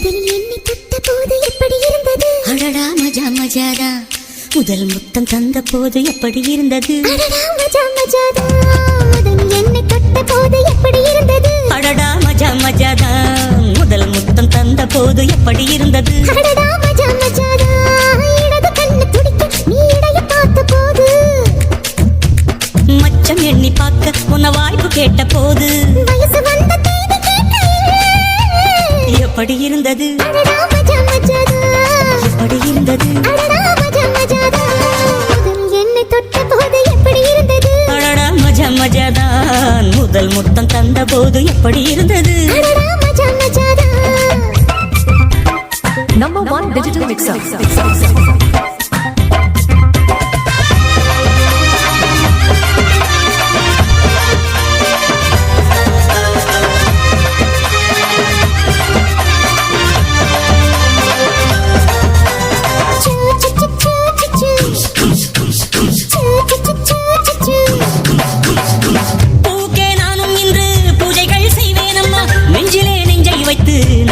அதில் என்னை தொட்ட போது எப்படி இருந்தது? அடடா மஜா மஜாதா முதல் முத்தம் தந்த போது எப்படி இருந்தது? அடடா மஜா மஜாதா அதில் என்னை தொட்ட போது எப்படி இருந்தது? அடடா மஜா மஜாதா முதல் முத்தம் தந்த போது எப்படி இருந்தது? மச்சம் எண்ணி பார்க்க உன்ன வாய்ப்பு கேட்ட போது. எப்படி இருந்தது? எப்படி இருந்தது? என்னை தொட்ட போது எப்படி இருந்தது அடடா மஜா மஜாதான் முதல் முத்தம் தந்த போது எப்படி இருந்தது? அடடா ஒன் டிஜிட்டல் மிக்சர்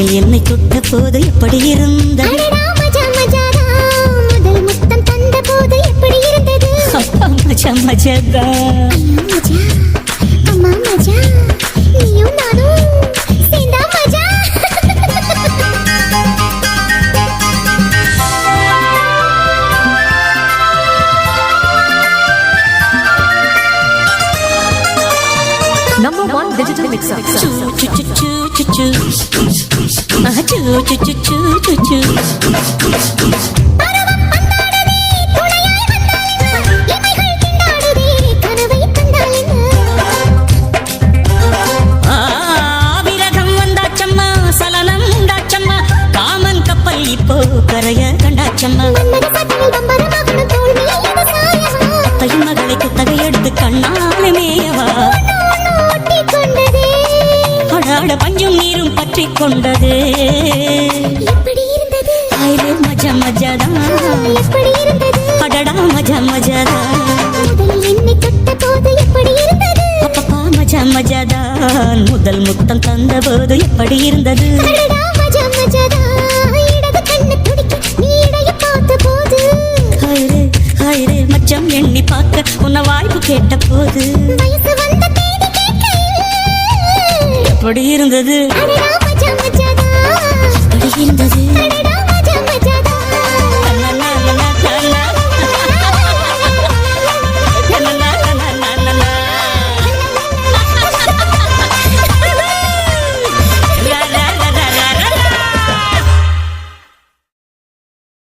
முதலில் என்னை தொட்ட போது எப்படி இருந்தது? மஜா மஜாதா digital mixer. Choo choo choo choo choo choo. Uh -huh. Choo choo choo choo choo choo. அடாட பஞ்சும் நீரும் பற்றி கொண்டதே. எப்படி இருந்தது. ஐலே மஜா மஜாதான் எப்படி இருந்தது. அடடா மஜா மஜாதான் முதல் என்னை தொட்ட போது எப்படி இருந்தது. அப்பப்பா மஜா மஜாதான் முதல் முத்தம் தந்த போது எப்படி இருந்தது. அடடா மஜா மஜாதா. இடது கண்ணு துடிக்க நீ இடைய பார்த்த போது. ஹைரே ஹைரே மச்சம் எண்ணி பார்க்க உன்னை வாய்ப்பு கேட்ட போது. வயசு எப்படி இருந்தது. இருந்தது.